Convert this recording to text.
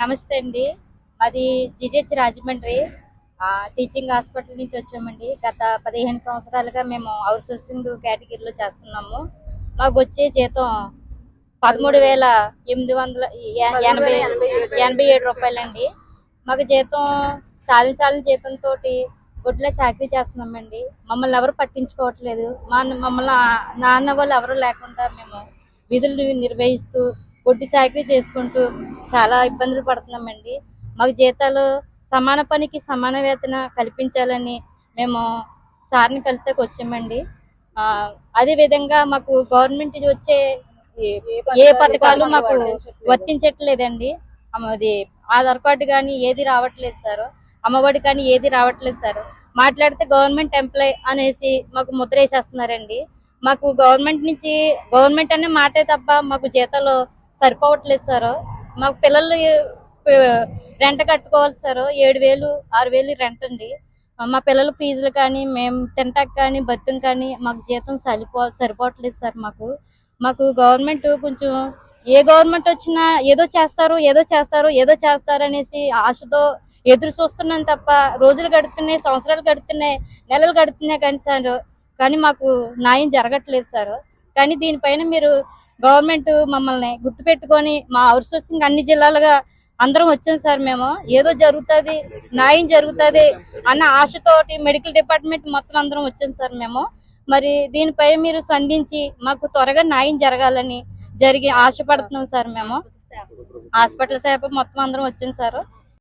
నమస్తే అండి. అది జిజెచ్ రాజమండ్రి. టీచింగ్ హాస్పిటల్ నుంచి వచ్చామండి. గత పదిహేను సంవత్సరాలుగా మేము అవుట్ సోర్సింగ్ కేటగిరీలో చేస్తున్నాము. మాకు వచ్చే జీతం పదమూడు వేల ఎనిమిది వందల ఎనభై ఎనభై ఏడు రూపాయలండి. మాకు జీతం సాలిన జీతంతో గుడ్ల చాకరీ చేస్తున్నామండి. మమ్మల్ని ఎవరు పట్టించుకోవట్లేదు. మా మమ్మల్ని నాన్న వాళ్ళు ఎవరు లేకుండా మేము విధులు నిర్వహిస్తూ గుడ్డి చాకరీ చేసుకుంటూ చాలా ఇబ్బందులు పడుతున్నామండి. మాకు జీతాలు సమాన పనికి సమాన వేతన కల్పించాలని మేము సార్ని కలితకు వచ్చామండి. ఆ, అదే విధంగా మాకు గవర్నమెంట్ వచ్చే ఏ పథకాలు మాకు వర్తించట్లేదండి. అది ఆధార్ కార్డు కానీ ఏది రావట్లేదు సార్. అమ్మఒడి కానీ ఏది రావట్లేదు సార్. మాట్లాడితే గవర్నమెంట్ ఎంప్లాయ్ అనేసి మాకు ముద్ర వేసేస్తున్నారండి మాకు గవర్నమెంట్ నుంచి గవర్నమెంట్ అనే మాటే తప్ప మాకు జీతాలు సరిపోవట్లేదు సార్. మాకు పిల్లలు రెంట్ కట్టుకోవాలి సార్. ఏడు వేలు ఆరు వేలు రెంట్ అండి. మా పిల్లల ఫీజులు కానీ మేము తింటాక కానీ బతుకు కానీ మాకు జీతం సరిపో సరిపోవట్లేదు సార్ మాకు. మాకు గవర్నమెంట్ కొంచెం ఏ గవర్నమెంట్ వచ్చినా ఏదో చేస్తారు ఏదో చేస్తారు ఏదో చేస్తారు అనేసి ఆశతో ఎదురు చూస్తున్నాం తప్ప రోజులు గడుతున్నాయి సంవత్సరాలు గడుతున్నాయి నెలలు గడుతున్నాయి కానీ సార్ కానీ మాకు న్యాయం జరగట్లేదు సార్. కానీ దీనిపైన మీరు గవర్నమెంట్ మమ్మల్ని గుర్తుపెట్టుకొని మా అవుట్సోర్సింగ్ అన్ని జిల్లాలుగా అందరం వచ్చాం సార్ మేము. ఏదో జరుగుతుంది న్యాయం జరుగుతుంది అన్న ఆశతోటి మెడికల్ డిపార్ట్మెంట్ మొత్తం అందరం వచ్చాం సార్ మేము. మరి దీనిపై మీరు స్పందించి మాకు త్వరగా న్యాయం జరగాలని జరిగి ఆశపడుతున్నాం సార్ మేము. హాస్పిటల్ సేపు మొత్తం అందరం వచ్చాం సార్.